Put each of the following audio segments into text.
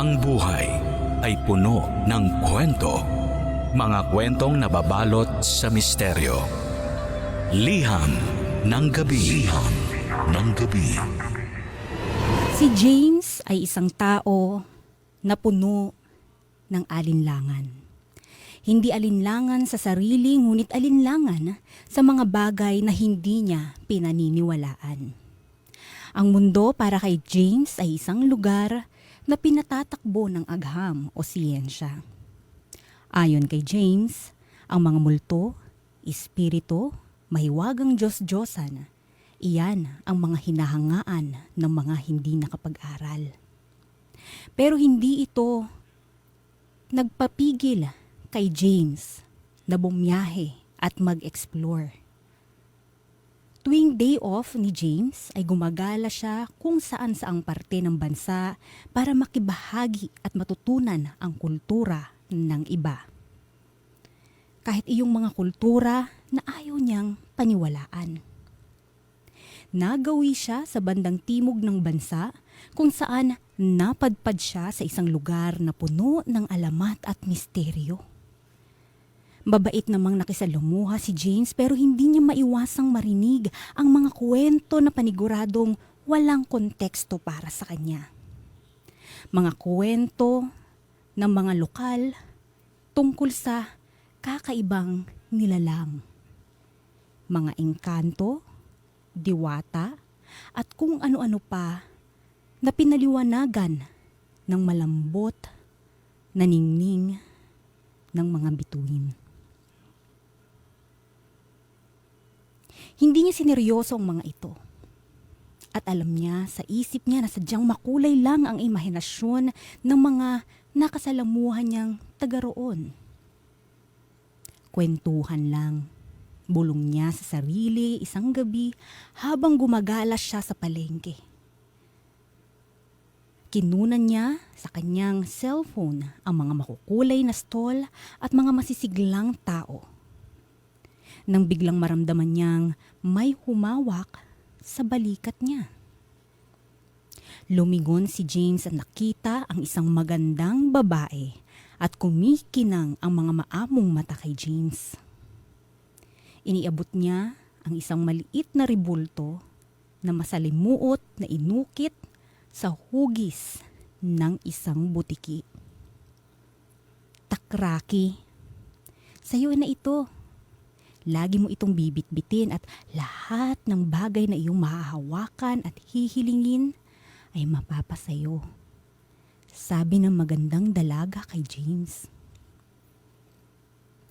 Ang buhay ay puno ng kwento. Mga kwentong nababalot sa misteryo. Liham ng gabi. Liham ng gabi. Si James ay isang tao na puno ng alinlangan. Hindi alinlangan sa sarili ngunit alinlangan sa mga bagay na hindi niya pinaniniwalaan. Ang mundo para kay James ay isang lugar na pinatatakbo ng agham o siyensya. Ayon kay James, ang mga multo, espiritu, mahiwagang Diyos-Diyosan, iyan ang mga hinahangaan ng mga hindi nakapag-aral. Pero hindi ito nagpapigil kay James na bumiyahe at mag-explore. Tuwing day off ni James ay gumagala siya kung saan saang parte ng bansa para makibahagi at matutunan ang kultura ng iba. Kahit iyong mga kultura na ayaw niyang paniwalaan. Nagawi siya sa bandang timog ng bansa kung saan napadpad siya sa isang lugar na puno ng alamat at misteryo. Mabait namang nakisalamuha si James pero hindi niya maiwasang marinig ang mga kwento na paniguradong walang konteksto para sa kanya. Mga kwento ng mga lokal tungkol sa kakaibang nilalang. Mga engkanto, diwata, at kung ano-ano pa na pinaliwanagan ng malambot na ningning ng mga bituin. Hindi niya sineryoso ang mga ito. At alam niya sa isip niya na sadyang makulay lang ang imahinasyon ng mga nakasalamuhan niyang taga roon. Kwentuhan lang. Bulong niya sa sarili isang gabi habang gumagala siya sa palengke. Kinunan niya sa kanyang cellphone ang mga makukulay na stall at mga masisiglang tao. Nang biglang maramdaman niyang may humawak sa balikat niya. Lumingon si James at nakita ang isang magandang babae at kumikinang ang mga maamong mata kay James. Iniabot niya ang isang maliit na ribulto na masalimuot na inukit sa hugis ng isang butiki. Takraki, sa'yo na ito. Lagi mo itong bibit-bitin at lahat ng bagay na iyong mahahawakan at hihilingin ay mapapasayo. Sabi ng magandang dalaga kay James.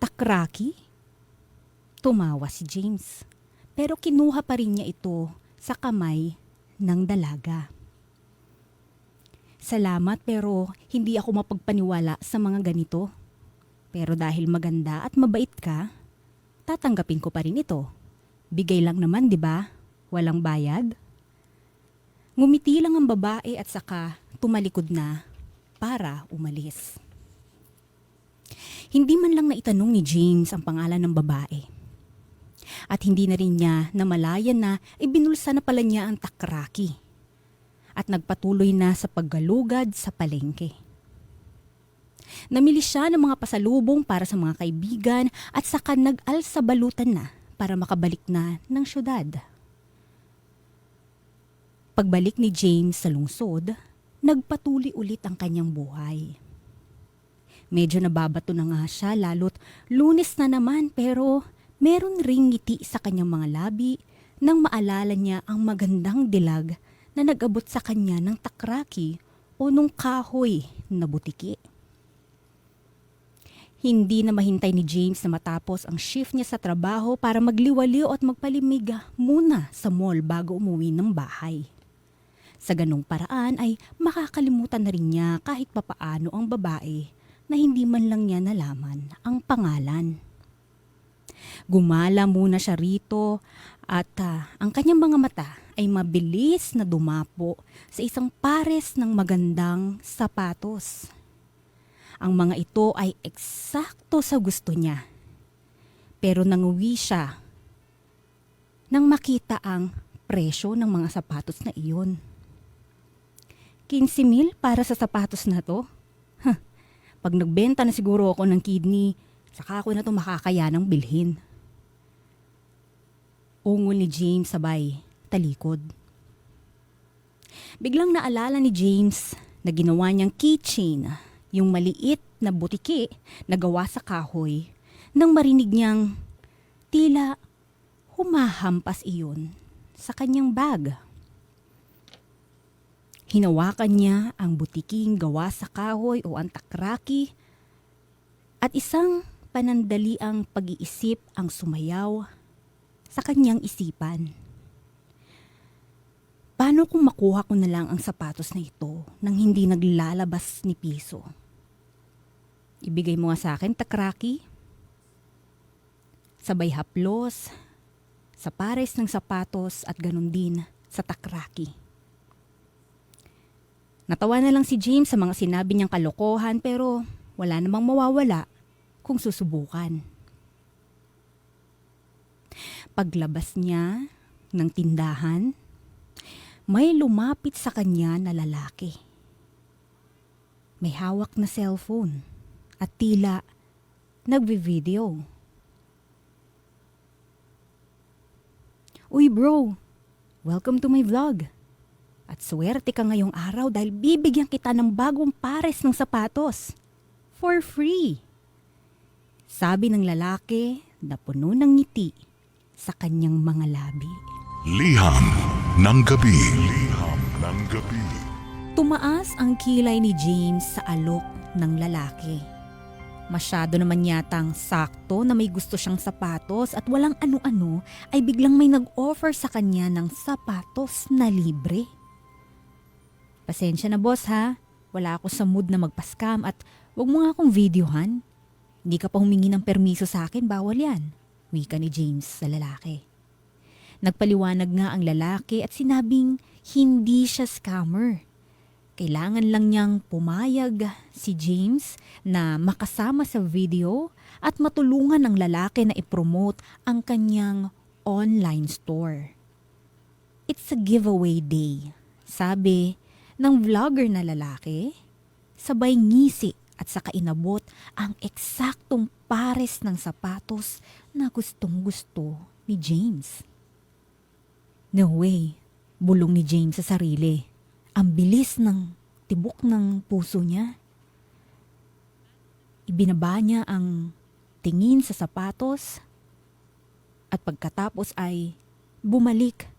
Takraki? Tumawa si James. Pero kinuha pa rin niya ito sa kamay ng dalaga. Salamat pero hindi ako mapagpaniwala sa mga ganito. Pero dahil maganda at mabait ka, tatanggapin ko pa rin ito. Bigay lang naman, di ba? Walang bayad. Ngumiti lang ang babae at saka tumalikod na para umalis. Hindi man lang naitanong ni James ang pangalan ng babae. At hindi na rin niya namalayan na ibinulsa na pala niya ang takraki. At nagpatuloy na sa paggalugad sa palengke. Namili siya ng mga pasalubong para sa mga kaibigan at saka nag-alsa balutan na para makabalik na ng syudad. Pagbalik ni James sa lungsod, nagpatuloy ulit ang kanyang buhay. Medyo nababato na nga siya lalo't lunes na naman pero meron ring ngiti sa kanyang mga labi nang maalala niya ang magandang dilag na nag-abot sa kanya ng takraki o nung kahoy na butiki. Hindi na mahintay ni James na matapos ang shift niya sa trabaho para magliwaliw at magpalimiga muna sa mall bago umuwi ng bahay. Sa ganong paraan ay makakalimutan na rin niya kahit papaano ang babae na hindi man lang niya nalaman ang pangalan. Gumala muna siya rito at ah, ang kanyang mga mata ay mabilis na dumapo sa isang pares ng magandang sapatos. Ang mga ito ay eksakto sa gusto niya. Pero nanguwi siya nang makita ang presyo ng mga sapatos na iyon. 15 mil para sa sapatos na to? Huh. Pag nagbenta na siguro ako ng kidney, saka ako na to makakayanang bilhin. Ungol ni James sabay, talikod. Biglang naalala ni James na ginawa niyang keychain, yung maliit na butiki na gawa sa kahoy, nang marinig niyang tila humahampas iyon sa kanyang bag. Hinawakan niya ang butiking gawa sa kahoy o antakraki at isang panandaliang pag-iisip ang sumayaw sa kanyang isipan. Paano kung makuha ko na lang ang sapatos na ito nang hindi naglalabas ni piso? Ibigay mo nga sa akin, takraki. Sabay haplos, sa pares ng sapatos at ganun din sa takraki. Natawa na lang si James sa mga sinabi niyang kalokohan pero wala namang mawawala kung susubukan. Paglabas niya ng tindahan, may lumapit sa kanya na lalaki. May hawak na cellphone at tila nagvi-video. Uy bro, welcome to my vlog. At swerte ka ngayong araw dahil bibigyan kita ng bagong pares ng sapatos. For free. Sabi ng lalaki na puno ng ngiti sa kanyang mga labi. Liham ng gabi. Liham ng gabi. Tumaas ang kilay ni James sa alok ng lalaki. Masyado naman yatang sakto na may gusto siyang sapatos at walang ano-ano ay biglang may nag-offer sa kanya ng sapatos na libre. Pasensya na boss ha, wala ako sa mood na magpaskam at wag mo nga akong videohan. Hindi ka pa humingi ng permiso sa akin, bawal yan. Wika ni James sa lalaki. Nagpaliwanag nga ang lalaki at sinabing hindi siya scammer. Kailangan lang niyang pumayag si James na makasama sa video at matulungan ng lalaki na ipromote ang kanyang online store. It's a giveaway day, sabi ng vlogger na lalaki. Sabay ngisi at saka inabot ang eksaktong pares ng sapatos na gustong gusto ni James. No way, bulong ni James sa sarili. Ang bilis ng tibok ng puso niya. Ibinaba niya ang tingin sa sapatos at pagkatapos ay bumalik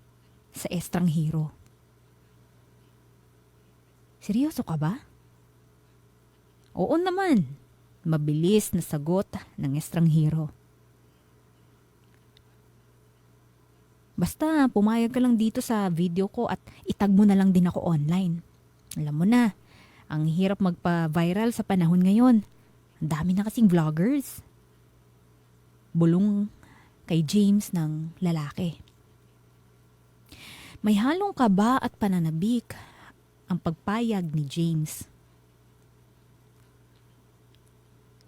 sa estranghero. Seryoso ka ba? Oo naman. Mabilis na sagot ng estranghero. Basta pumayag ka lang dito sa video ko at itag mo na lang din ako online. Alam mo na, ang hirap magpa-viral sa panahon ngayon. Ang dami na kasing vloggers. Bulong kay James ng lalaki. May halong kaba at pananabik ang pagpayag ni James.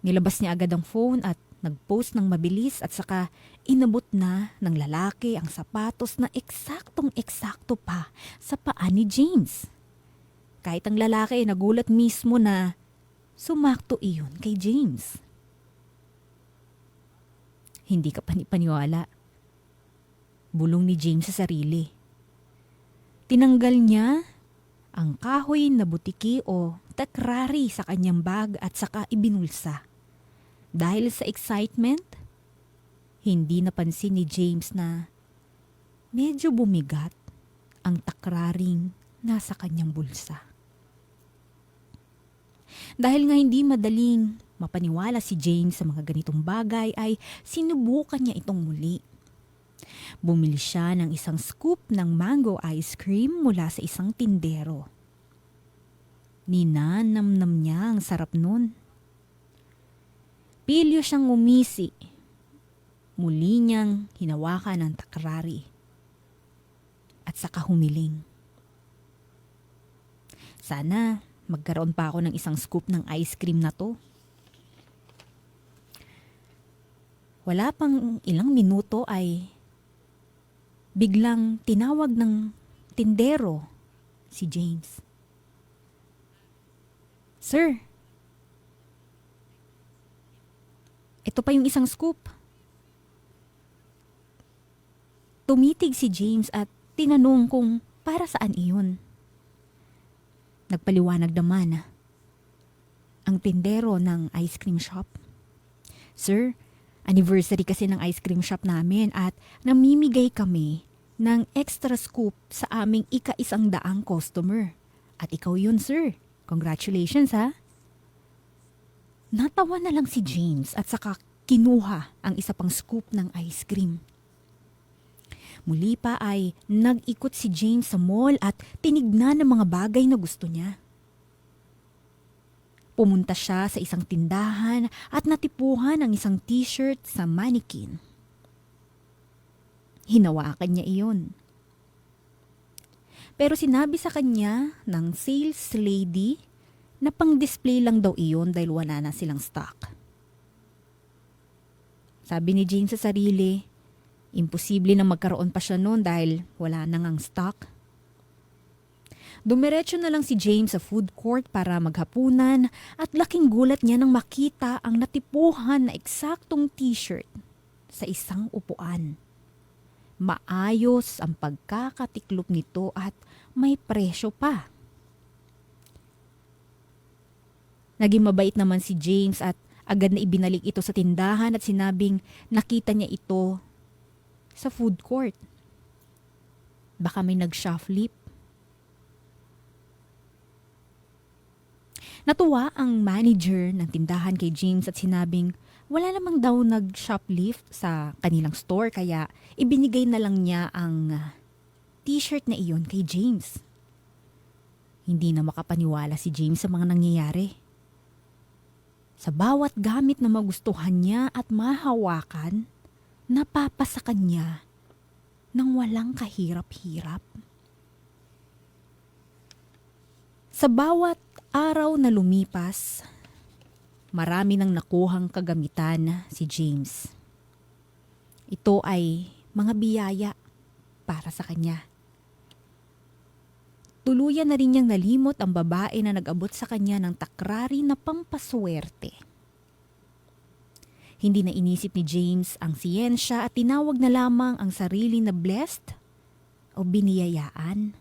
Nilabas niya agad ang phone at nagpost ng mabilis at saka inabot na ng lalaki ang sapatos na eksaktong eksakto pa sa paa ni James. Kahit ang lalaki ay nagulat mismo na sumakto iyon kay James. Hindi ka panipaniwala. Bulong ni James sa sarili. Tinanggal niya ang kahoy na butiki o takrari sa kanyang bag at saka ibinulsa. Dahil sa excitement, hindi napansin ni James na medyo bumigat ang takraring nasa kanyang bulsa. Dahil nga hindi madaling mapaniwala si James sa mga ganitong bagay ay sinubukan niya itong muli. Bumili siya ng isang scoop ng mango ice cream mula sa isang tindero. Ninanamnam niya ang sarap nun. Pilyo siyang umisi. Muli niyang hinawakan ang takrari. At saka humiling. Sana magkaroon pa ako ng isang scoop ng ice cream na to. Wala pang ilang minuto ay biglang tinawag ng tindero si James. Sir, ito pa yung isang scoop. Tumitig si James at tinanong kung para saan iyon. Nagpaliwanag naman ang tindero ng ice cream shop. Sir, anniversary kasi ng ice cream shop namin at namimigay kami ng extra scoop sa aming ika-isang daang customer. At ikaw yun, sir. Congratulations, ha? Natawa na lang si James at saka kinuha ang isa pang scoop ng ice cream. Muli pa ay nag-ikot si James sa mall at tinignan ang mga bagay na gusto niya. Pumunta siya sa isang tindahan at natipuhan ang isang t-shirt sa mannequin. Hinawakan niya iyon. Pero sinabi sa kanya ng sales lady na pang-display lang daw iyon dahil wala na silang stock. Sabi ni James sa sarili, imposible na magkaroon pa siya noon dahil wala na ngang stock. Dumiretso na lang si James sa food court para maghapunan at laking gulat niya nang makita ang natipuhan na eksaktong t-shirt sa isang upuan. Maayos ang pagkakatiklop nito at may presyo pa. Naging mabait naman si James at agad na ibinalik ito sa tindahan at sinabing nakita niya ito sa food court. Baka may nag-shoplift. Natuwa ang manager ng tindahan kay James at sinabing wala namang daw nag-shoplift sa kanilang store kaya ibinigay na lang niya ang ah, t-shirt na iyon kay James. Hindi na makapaniwala si James sa mga nangyayari. Sa bawat gamit na magustuhan niya at mahawakan, napapasakan niya ng walang kahirap-hirap. Sa bawat araw na lumipas, marami nang nakuhang kagamitan si James. Ito ay mga biyaya para sa kanya. Tuluyan na rin niyang nalimot ang babae na nag-abot sa kanya ng takrari na pampaswerte. Hindi na inisip ni James ang siyensya at tinawag na lamang ang sarili na blessed o biniyayaan.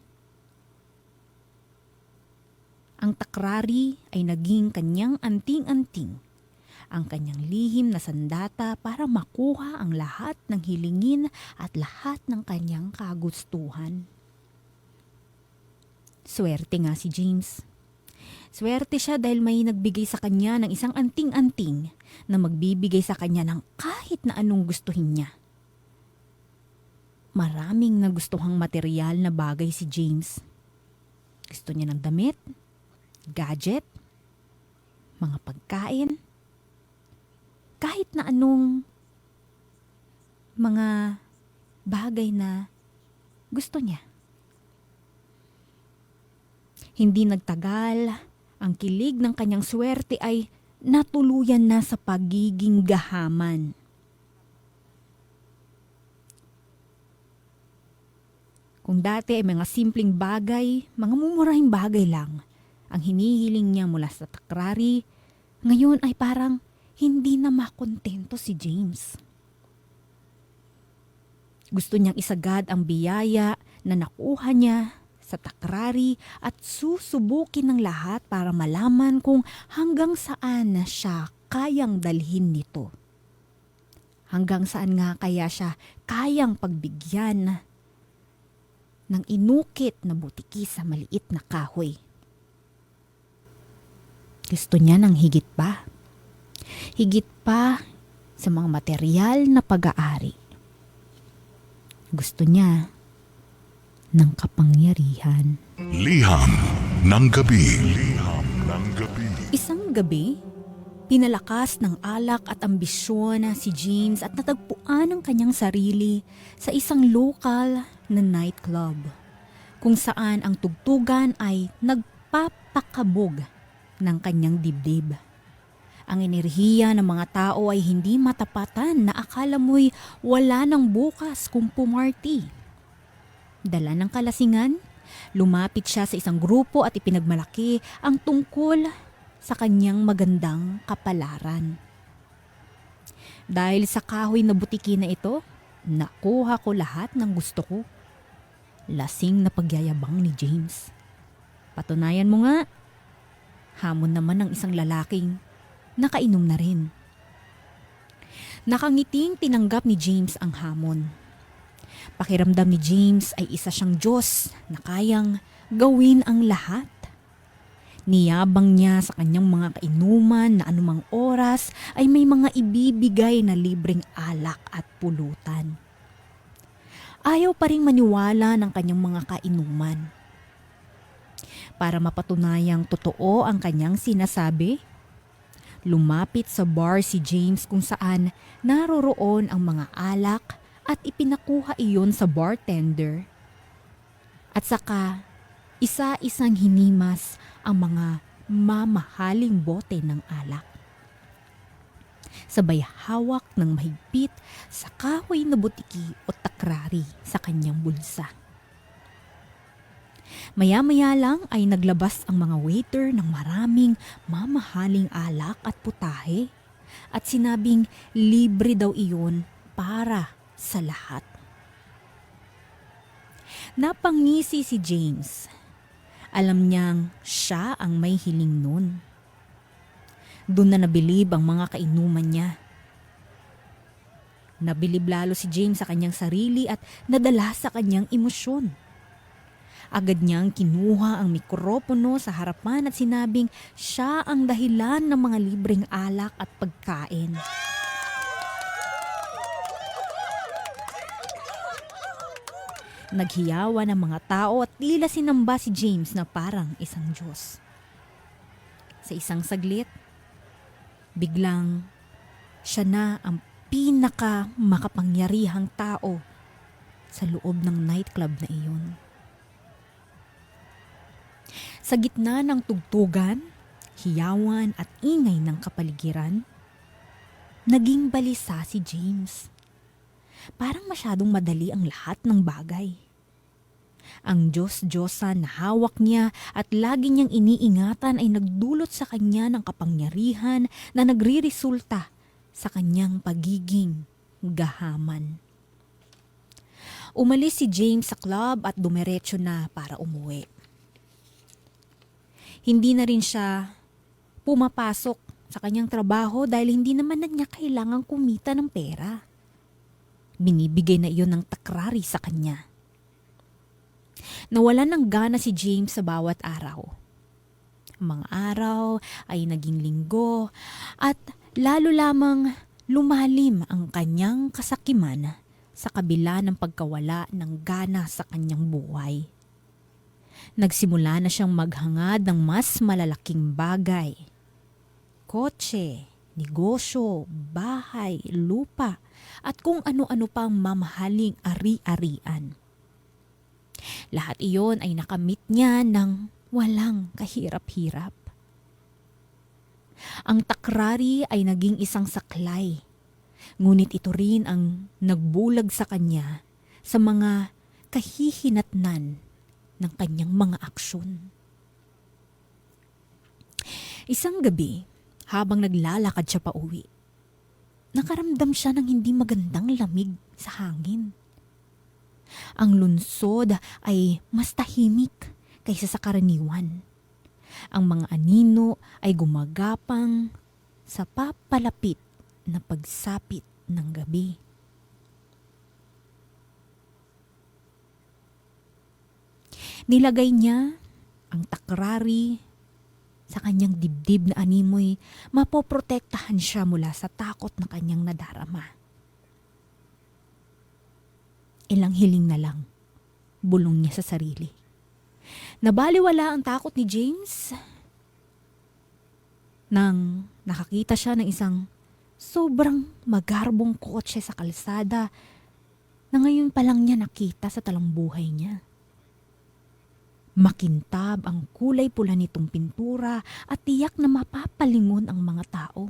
Ang takrari ay naging kanyang anting-anting, ang kanyang lihim na sandata para makuha ang lahat ng hilingin at lahat ng kanyang kagustuhan. Swerte nga si James. Swerte siya dahil may nagbigay sa kanya ng isang anting-anting na magbibigay sa kanya ng kahit na anong gustuhin niya. Maraming nagustuhang material na bagay si James. Gusto niya ng damit, gadget, mga pagkain, kahit na anong mga bagay na gusto niya. Hindi nagtagal, ang kilig ng kanyang swerte ay natuluyan na sa pagiging gahaman. Kung dati ay mga simpleng bagay, mga mumurahing bagay lang, ang hinihiling niya mula sa takrari, ngayon ay parang hindi na makontento si James. Gusto niyang isagad ang biyaya na nakuha niya sa takrari at susubukin ng lahat para malaman kung hanggang saan na siya kayang dalhin nito. Hanggang saan nga kaya siya kayang pagbigyan ng inukit na butiki sa maliit na kahoy. Gusto niya ng higit pa. Higit pa sa mga material na pag-aari. Gusto niya ng kapangyarihan. Liham ng gabi. Liham ng gabi. Isang gabi, pinalakas ng alak at ambisyon na si James at natagpuan ang kanyang sarili sa isang lokal na nightclub kung saan ang tugtugan ay nagpapakabog ng kanyang dibdib. Ang enerhiya ng mga tao ay hindi matapatan na akala mo'y wala nang bukas kung pumarty. Dala ng kalasingan, lumapit siya sa isang grupo at ipinagmalaki ang tungkol sa kanyang magandang kapalaran. Dahil sa kahoy na butiki na ito, nakuha ko lahat ng gusto ko. Lasing na pagyayabang ni James. Patunayan mo nga. Hamon naman ng isang lalaking nakainom na rin. Nakangiting tinanggap ni James ang hamon. Pakiramdam ni James ay isa siyang Diyos na kayang gawin ang lahat. Niyabang niya sa kanyang mga kainuman na anumang oras ay may mga ibibigay na libreng alak at pulutan. Ayaw pa rin maniwala ng kanyang mga kainuman. Para mapatunayang totoo ang kanyang sinasabi, lumapit sa bar si James kung saan naroroon ang mga alak at ipinakuha iyon sa bartender. At saka, isa-isang hinimas ang mga mamahaling bote ng alak. Sabay hawak ng mahigpit sa kahoy na butiki o takrari sa kanyang bulsa. Maya-maya lang ay naglabas ang mga waiter ng maraming mamahaling alak at putahe at sinabing libre daw iyon para sa lahat. Napangisi si James. Alam niyang siya ang may hiling nun. Doon na nabilib ang mga kainuman niya. Nabilib lalo si James sa kanyang sarili at nadala sa kanyang emosyon. Agad niyang kinuha ang mikropono sa harapan at sinabing siya ang dahilan ng mga libreng alak at pagkain. Naghiyawa ng mga tao at tila sinamba si James na parang isang Diyos. Sa isang saglit, biglang siya na ang pinaka makapangyarihang tao sa loob ng nightclub na iyon. Sa gitna ng tugtugan, hiyawan at ingay ng kapaligiran, naging balisa si James. Parang masyadong madali ang lahat ng bagay. Ang Diyos-Diyosa na hawak niya at lagi niyang iniingatan ay nagdulot sa kanya ng kapangyarihan na nagriresulta sa kanyang pagiging gahaman. Umalis si James sa club at dumiretso na para umuwi. Hindi na rin siya pumapasok sa kanyang trabaho dahil hindi naman na niya kailangang kumita ng pera. Binibigay na iyon ng takrari sa kanya. Nawalan ng gana si James sa bawat araw. Mga araw ay naging linggo at lalo lamang lumalim ang kanyang kasakiman sa kabila ng pagkawala ng gana sa kanyang buhay. Nagsimula na siyang maghangad ng mas malalaking bagay. Kotse, negosyo, bahay, lupa, at kung ano-ano pang mamahaling ari-arian. Lahat iyon ay nakamit niya ng walang kahirap-hirap. Ang takrari ay naging isang saklay, ngunit ito rin ang nagbulag sa kanya sa mga kahihinatnan ng kanyang mga aksyon. Isang gabi, habang naglalakad siya pa uwi, nakaramdam siya ng hindi magandang lamig sa hangin. Ang lunsod ay mas tahimik kaysa sa karaniwan. Ang mga anino ay gumagapang sa papalapit na pagsapit ng gabi. Nilagay niya ang takrari sa kanyang dibdib na animoy, mapoprotektahan siya mula sa takot na kanyang nadarama. Ilang hiling na lang, bulong niya sa sarili. Nabaliwala ang takot ni James nang nakakita siya ng isang sobrang magarbong kotse sa kalsada na ngayon pa lang niya nakita sa talambuhay niya. Makintab ang kulay pula nitong pintura at tiyak na mapapalingon ang mga tao.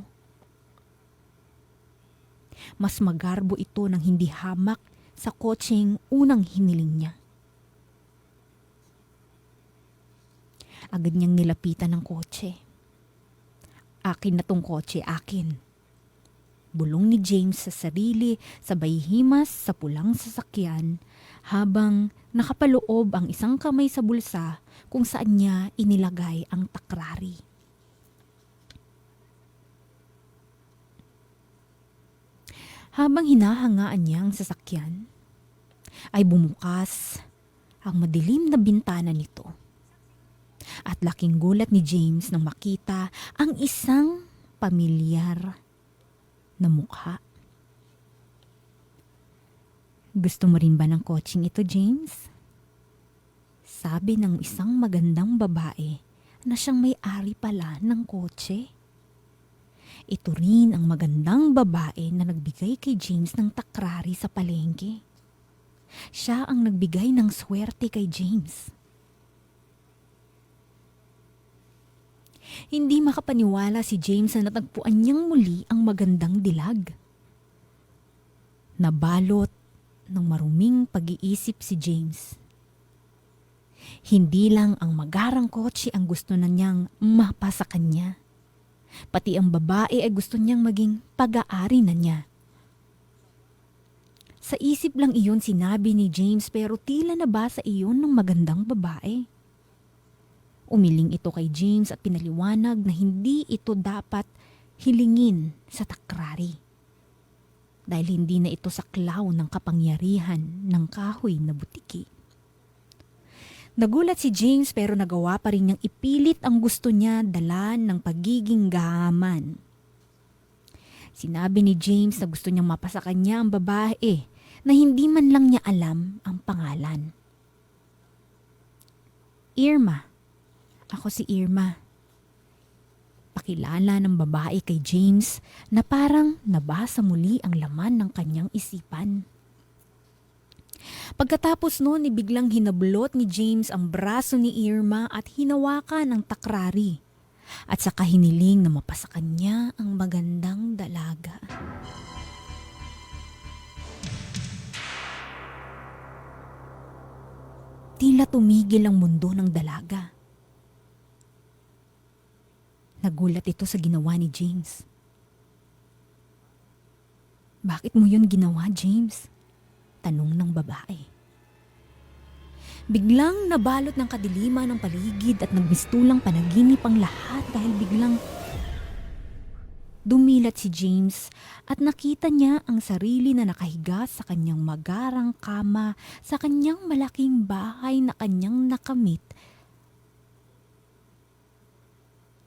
Mas magarbo ito ng hindi hamak sa kotseng unang hiniling niya. Agad niyang nilapitan ng kotse. Akin na tong kotse, akin. Bulong ni James sa sarili, sabay himas sa pulang sasakyan, habang nakapaloob ang isang kamay sa bulsa kung saan niya inilagay ang takrari. Habang hinahangaan niya ang sasakyan, ay bumukas ang madilim na bintana nito. At laking gulat ni James nang makita ang isang pamilyar na mukha. Gusto mo rin ba ng coaching ito, James? Sabi ng isang magandang babae na siyang may-ari pala ng kotse. Ito rin ang magandang babae na nagbigay kay James ng takrari sa palengke. Siya ang nagbigay ng swerte kay James. Hindi makapaniwala si James na natagpuan niyang muli ang magandang dilag. Nabalot ng maruming pag-iisip si James. Hindi lang ang magarang kotse ang gusto na niyang mapa sa kanya. Pati ang babae ay gusto niyang maging pag-aari na niya. Sa isip lang iyon sinabi ni James pero tila nabasa iyon ng magandang babae. Umiling ito kay James at pinaliwanag na hindi ito dapat hilingin sa takrari. Dahil hindi na ito saklaw ng kapangyarihan ng kahoy na butiki. Nagulat si James pero nagawa pa rin niyang ipilit ang gusto niya dalan ng pagiging gahaman. Sinabi ni James na gusto niyang mapasa kanya ang babae na hindi man lang niya alam ang pangalan. Irma. Ako si Irma. Pakilala ng babae kay James na parang nabasa muli ang laman ng kanyang isipan. Pagkatapos noon, ibiglang hinablot ni James ang braso ni Irma at hinawakan ang takrari. At saka hiniling na mapasakan niya ang magandang dalaga. Tila tumigil ang mundo ng dalaga. Nagulat ito sa ginawa ni James. Bakit mo yun ginawa, James? Tanong ng babae. Biglang nabalot ng kadiliman ng paligid at nagmistulang panaginip ang lahat dahil biglang dumilat si James at nakita niya ang sarili na nakahiga sa kanyang magarang kama sa kanyang malaking bahay na kanyang nakamit.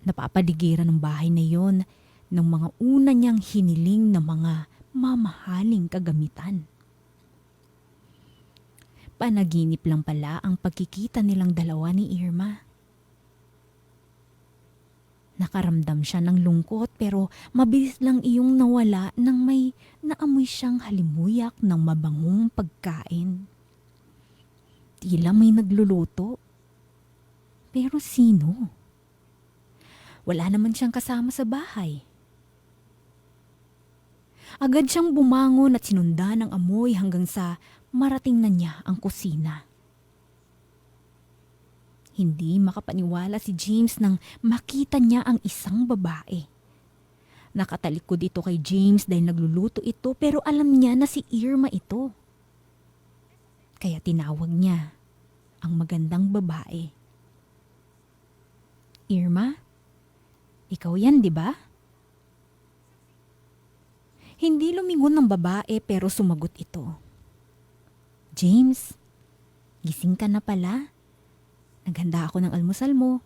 Napapaligiran ng bahay na yon ng mga una niyang hiniling na mga mamahaling kagamitan. Panaginip lang pala ang pagkikita nilang dalawa ni Irma. Nakaramdam siya ng lungkot pero mabilis lang iyong nawala nang may naamoy siyang halimuyak ng mabangong pagkain. Tila may nagluluto. Pero sino? Wala naman siyang kasama sa bahay. Agad siyang bumangon at sinundan ng amoy hanggang sa marating na niya ang kusina. Hindi makapaniwala si James nang makita niya ang isang babae. Nakatalikod ito kay James dahil nagluluto ito pero alam niya na si Irma ito. Kaya tinawag niya ang magandang babae. Irma, ikaw yan, di ba? Hindi lumingon ng babae pero sumagot ito. James, gising ka na pala. Naghanda ako ng almusal mo.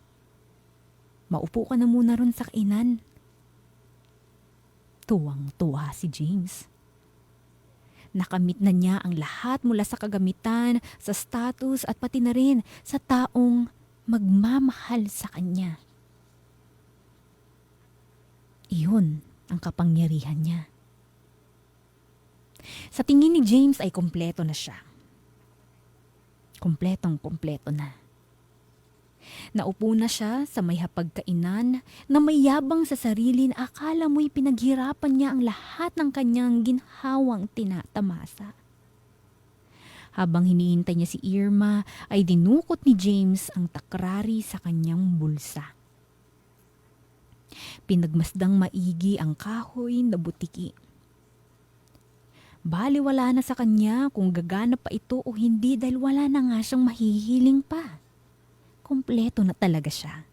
Maupo ka na muna ron sa kainan. Tuwang-tuwa si James. Nakamit na niya ang lahat mula sa kagamitan, sa status at pati na rin sa taong magmamahal sa kanya. Iyon ang kapangyarihan niya. Sa tingin ni James ay kompleto na siya. Kompletong kompleto na. Naupo na siya sa may hapagkainan na may yabang sa sarili na akala mo'y pinaghirapan niya ang lahat ng kanyang ginhawang tinatamasa. Habang hinihintay niya si Irma ay dinukot ni James ang takrari sa kanyang bulsa. Pinagmasdang maigi ang kahoy na butiki. Baliwala na sa kanya kung gagana pa ito o hindi dahil wala na nga siyang mahihiling pa. Kompleto na talaga siya.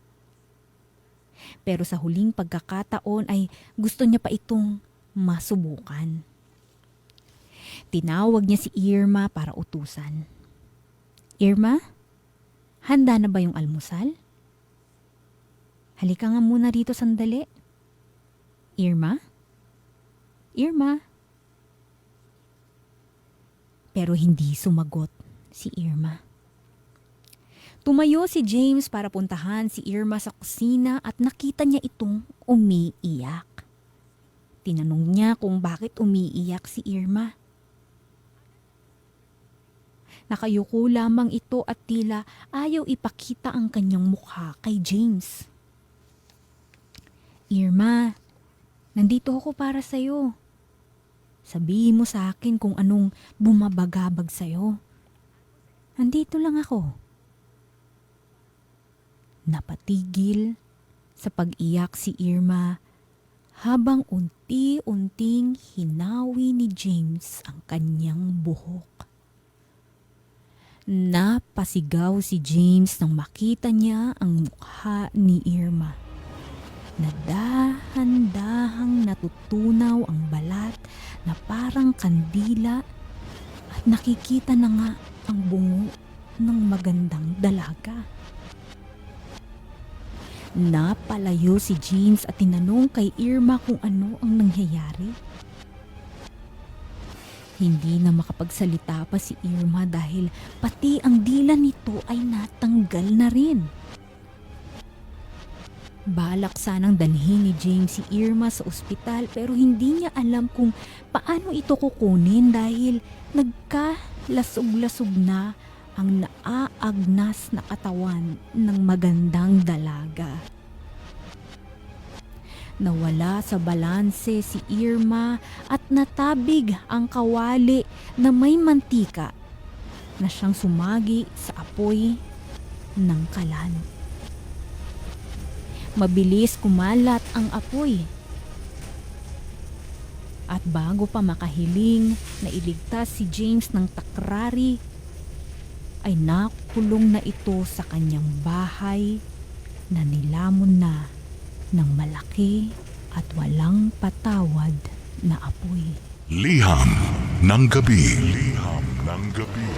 Pero sa huling pagkakataon ay gusto niya pa itong masubukan. Tinawag niya si Irma para utusan. Irma, handa na ba yung almusal? Halika nga muna rito sandali. Irma? Irma? Pero hindi sumagot si Irma. Tumayo si James para puntahan si Irma sa kusina at nakita niya itong umiiyak. Tinanong niya kung bakit umiiyak si Irma. Nakayuko lamang ito at tila ayaw ipakita ang kanyang mukha kay James. Irma, nandito ako para sa'yo. Sabihin mo sa akin kung anong bumabagabag sa'yo. Nandito lang ako. Napatigil sa pag-iyak si Irma habang unti-unting hinawi ni James ang kanyang buhok. Napasigaw si James nang makita niya ang mukha ni Irma. Nadahan-dahang natutunaw ang balat na parang kandila at nakikita na nga ang bungo ng magandang dalaga. Napalayo si James at tinanong kay Irma kung ano ang nangyayari. Hindi na makapagsalita pa si Irma dahil pati ang dila nito ay natanggal na rin. Balak sanang dalhin ni James si Irma sa ospital pero hindi niya alam kung paano ito kukunin dahil nagkalasog-lasog na ang naaagnas na katawan ng magandang dalaga. Nawala sa balanse si Irma at natabig ang kawali na may mantika na siyang sumagi sa apoy ng kalan. Mabilis kumalat ang apoy. At bago pa makahiling na iligtas si James ng takrari, ay nakulong na ito sa kanyang bahay na nilamon na ng malaki at walang patawad na apoy. Liham ng gabi. Liham ng gabi.